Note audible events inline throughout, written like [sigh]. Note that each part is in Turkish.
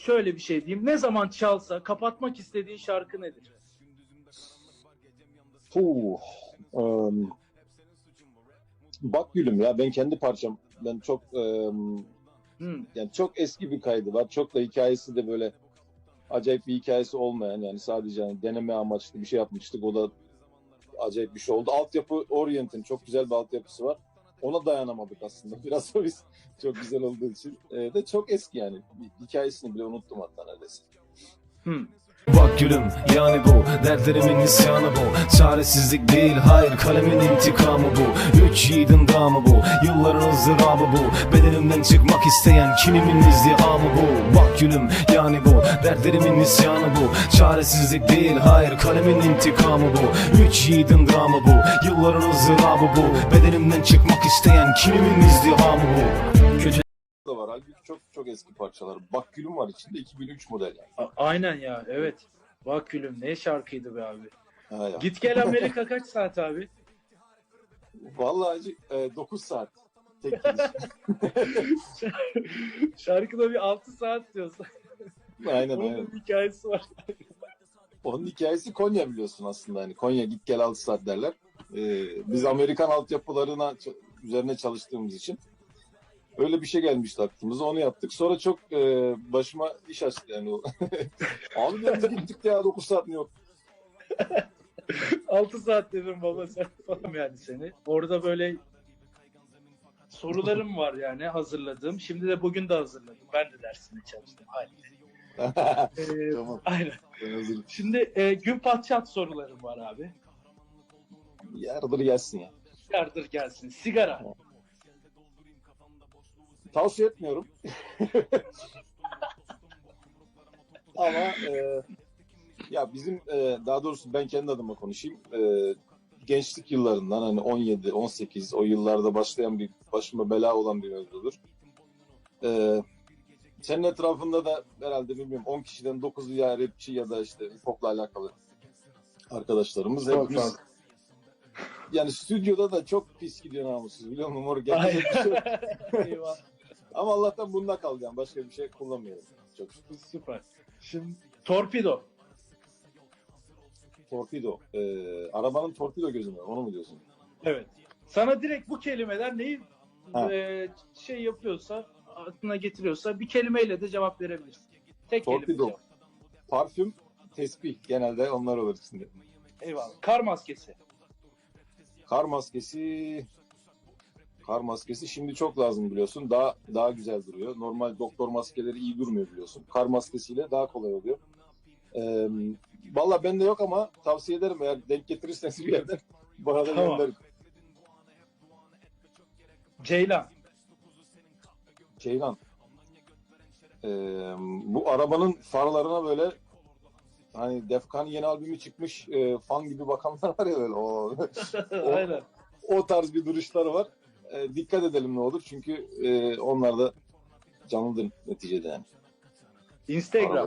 şöyle bir şey diyeyim. Ne zaman çalsa kapatmak istediğin şarkı nedir? Puh. Em, bak gülüm ya ben kendi parçam. Ben çok em, Hmm. yani çok eski bir kaydı var. Çok da hikayesi de böyle acayip bir hikayesi olmayan yani sadece hani deneme amaçlı bir şey yapmıştık. O da acayip bir şey oldu. Altyapı Orient'in çok güzel bir altyapısı var. Ona dayanamadık aslında. [laughs] Biraz o biz çok güzel olduğu için. Ee, de çok eski yani. Hikayesini bile unuttum hatta neredeyse. Hmm. Bak gülüm yani bu. Dertlerimin isyanı bu. Çaresizlik değil hayır. Kalemin intikamı bu. Üç yiğidin damı bu. Yılların ızdırabı bu. Bedenimden çıkmak isteyen kinimin izdihamı bu? Bak gülüm yani bu. Dertlerimin isyanı bu. Çaresizlik değil hayır. Kalemin intikamı bu. Üç yiğidin dramı bu. Yılların ızdırabı bu. Bedenimden çıkmak isteyen kinimin izdihamı bu çok çok eski parçalar. Bak gülüm var içinde 2003 model yani. A- Aynen ya evet. Bak gülüm ne şarkıydı be abi. Ha ya. Git gel Amerika kaç saat abi? Vallahi e, 9 saat. Tek gidiş. [laughs] Şarkıda bir 6 saat diyorsun. aynen Bunun aynen. hikayesi var. Onun hikayesi Konya biliyorsun aslında. Hani Konya git gel 6 saat derler. Ee, biz Amerikan altyapılarına üzerine çalıştığımız için öyle bir şey gelmişti aklımıza. Onu yaptık. Sonra çok e, başıma iş açtı yani o. [laughs] Abi biz gittik ya 9 saat mi yok? [laughs] 6 saat dedim baba sen [laughs] falan yani seni. Orada böyle sorularım var yani hazırladığım. Şimdi de bugün de hazırladım. Ben de dersine çalıştım. Aynen. Ee, tamam. aynen. Şimdi e, gün patçat sorularım var abi. Yardır gelsin ya. Yardır gelsin. Sigara. Tavsiye etmiyorum. [laughs] Ama e, ya bizim e, daha doğrusu ben kendi adıma konuşayım. E, gençlik yıllarından hani 17, 18 o yıllarda başlayan bir başıma bela olan bir mevzudur. E, senin etrafında da herhalde bilmiyorum 10 kişiden 9'u ya rapçi ya da işte hip hop'la alakalı arkadaşlarımız. Hepimiz, çok. yani stüdyoda da çok pis gidiyor namussuz biliyor musun? Şey yok. [laughs] Eyvah. Ama Allah'tan bunda kalacağım. Başka bir şey kullanmıyorum. Çok şükür. Süper. Şimdi torpido. Torpido. Ee, arabanın torpido gözü mü? Onu mu diyorsun? Evet. Sana direkt bu kelimeler neyi Ha. e, şey yapıyorsa, aklına getiriyorsa bir kelimeyle de cevap verebilirsin. Tek kelime Torpido. cevap. Parfüm, tesbih. Genelde onlar olur içinde. Eyvallah. Kar maskesi. Kar maskesi... Kar maskesi şimdi çok lazım biliyorsun. Daha daha güzel duruyor. Normal doktor maskeleri iyi durmuyor biliyorsun. Kar maskesiyle daha kolay oluyor. Ee, Valla bende yok ama tavsiye ederim eğer denk getirirseniz bir yerden [laughs] bana da Tamam. gönderin. Ceylan. Ceylan. Ee, bu arabanın farlarına böyle hani Defkan yeni albümü çıkmış e, fan gibi bakanlar var ya böyle o, [laughs] Aynen. o tarz bir duruşları var. E, dikkat edelim ne olur çünkü e, onlar da canlıdır neticede yani. Instagram.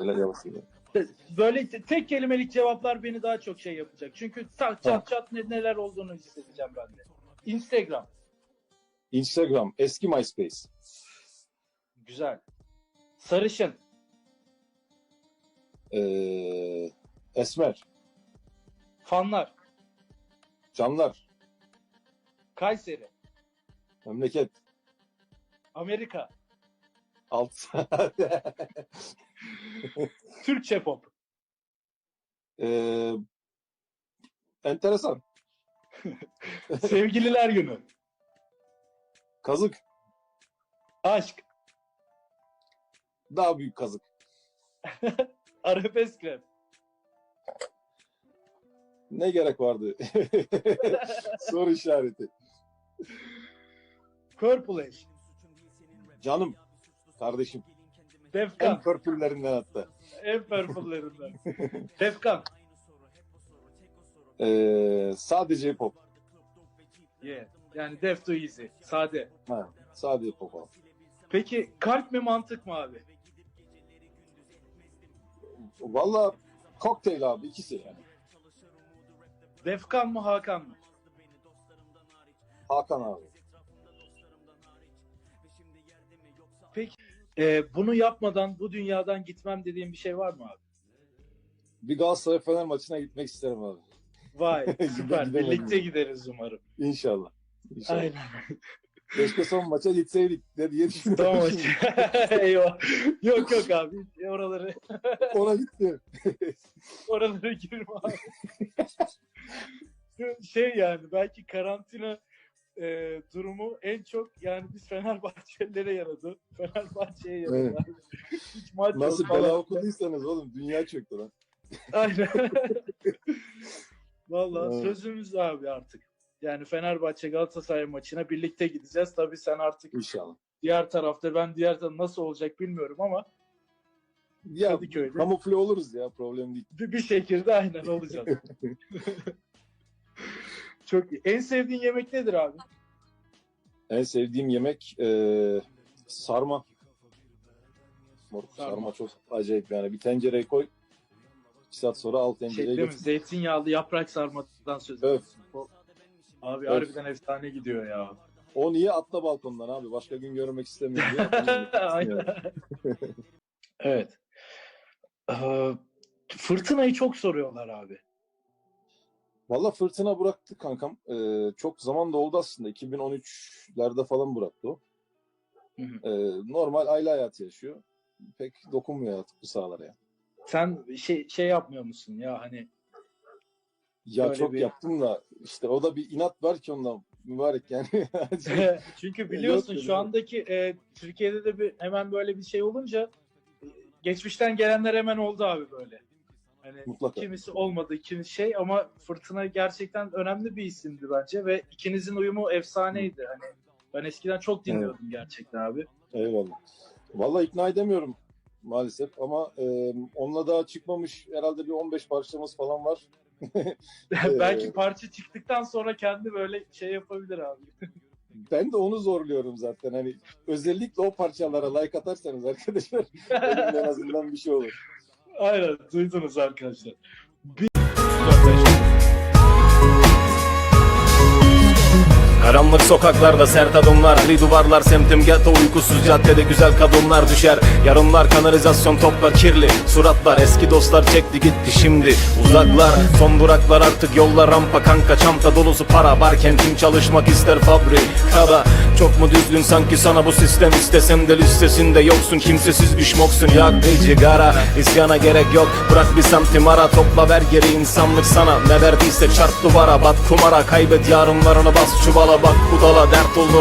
[laughs] Böyle te- tek kelimelik cevaplar beni daha çok şey yapacak. Çünkü tak çat çat ne, neler olduğunu hissedeceğim ben de. Instagram. Instagram eski MySpace. Güzel. Sarışın. Ee, Esmer. Fanlar. Canlar. Kayseri. Memleket. Amerika. Alt. [laughs] Türkçe pop. ee, enteresan. [laughs] Sevgililer günü. Kazık. Aşk. Daha büyük kazık. [laughs] Arabesk rap. Ne gerek vardı? Soru işareti. Purple Ash. Canım, kardeşim. En Defkan. pörpüllerinden hatta. En purple'lerinden. [laughs] Defkan. Ee, sadece pop. Yeah. Yani Def to Easy. Sade. Ha, sadece pop abi. Peki kalp mi mantık mı abi? Valla kokteyl abi ikisi yani. Defkan mı Hakan mı? Hakan abi. Peki e, bunu yapmadan bu dünyadan gitmem dediğim bir şey var mı abi? Bir Galatasaray Fener maçına gitmek isterim abi. Vay [laughs] süper. Birlikte gideriz umarım. İnşallah. İnşallah. Aynen. Keşke son maça gitseydik de diye [laughs] düşünüyorum. Tamam. şimdi. [laughs] Eyvah. Yok yok abi. Oraları Ona gitti. oralara girme abi. şey yani belki karantina e, durumu en çok yani biz Fenerbahçelilere yaradı. Fenerbahçe'ye yaradı. Evet. [laughs] Hiç maç Nasıl bela okuduysanız oğlum dünya çöktü lan. [laughs] Aynen. Vallahi Evet. sözümüz abi artık. Yani Fenerbahçe Galatasaray maçına birlikte gideceğiz. Tabii sen artık İnşallah. diğer tarafta ben diğer tarafta nasıl olacak bilmiyorum ama Ya Kadıköy'de. kamufle oluruz ya problem değil. bir, bir şekilde aynen olacağız. [laughs] Çok iyi. En sevdiğin yemek nedir abi? En sevdiğim yemek eee, sarma. Moruk, Sarma. sarma. çok acayip yani. Bir tencereye koy. Bir saat sonra al Şey tencereye değil mi? Zeytinyağlı yaprak sarmadan söz. O- Abi Evet. harbiden efsane gidiyor ya. O niye atla balkondan abi? Başka gün görmek istemiyor diye. [laughs] Aynen. [laughs] evet. Ee, fırtınayı çok soruyorlar abi. Valla fırtına bıraktı kankam. Ee, çok zaman da oldu aslında. 2013'lerde falan bıraktı o. Hı hı. Ee, normal aile hayatı yaşıyor. Pek dokunmuyor artık bu sahalara ya. Sen şey şey yapmıyor musun ya hani Ya Öyle çok bir- yaptım da işte o da bir inat var ki ondan mübarek yani. [laughs] [laughs] Çünkü biliyorsun şu andaki e, Türkiye'de de bir hemen böyle bir şey olunca e, geçmişten gelenler hemen oldu abi böyle. Hani Mutlaka. kimisi olmadı, kimisi şey ama Fırtına gerçekten önemli bir isimdi bence ve ikinizin uyumu efsaneydi. Hani ben eskiden çok dinliyordum gerçekten abi. Eyvallah. Valla ikna edemiyorum maalesef ama e, onunla daha çıkmamış herhalde bir 15 parçamız falan var. [laughs] Belki parça çıktıktan sonra kendi böyle şey yapabilir abi. [laughs] Ben de onu zorluyorum zaten. Hani özellikle o parçalara like atarsanız arkadaşlar [laughs] en azından bir şey olur. Aynen duydunuz arkadaşlar. Karanlık sokaklarda sert adımlar Gri duvarlar semtim ghetto uykusuz caddede güzel kadınlar düşer. Yarınlar kanalizasyon toplar kirli Suratlar eski dostlar çekti gitti şimdi. Uzaklar son duraklar artık yollar rampa kanka Çanta dolusu para. Varken kim çalışmak ister fabrikada Çok mu düzgün sanki sana bu sistem istesem de listesinde yoksun Kimsesiz düşmoksun. Yak bir cigara İsyana gerek yok. Bırak bir santim ara Topla ver geri. İnsanlık sana Ne verdiyse çarp duvara. Bat kumara Kaybet yarınlarını bas çuvala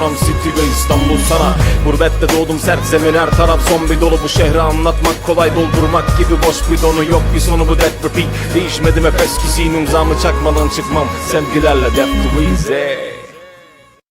city ve İstanbul sana. Gurbette doğdum sert zemin her taraf son bir dolu. Bu şehri anlatmak kolay doldurmak gibi boş bir donu. Yok bir sonu bu death repeat. Değişmedim hep eskisiyim imzamı çakmadan çıkmam. Sevgilerle death to easy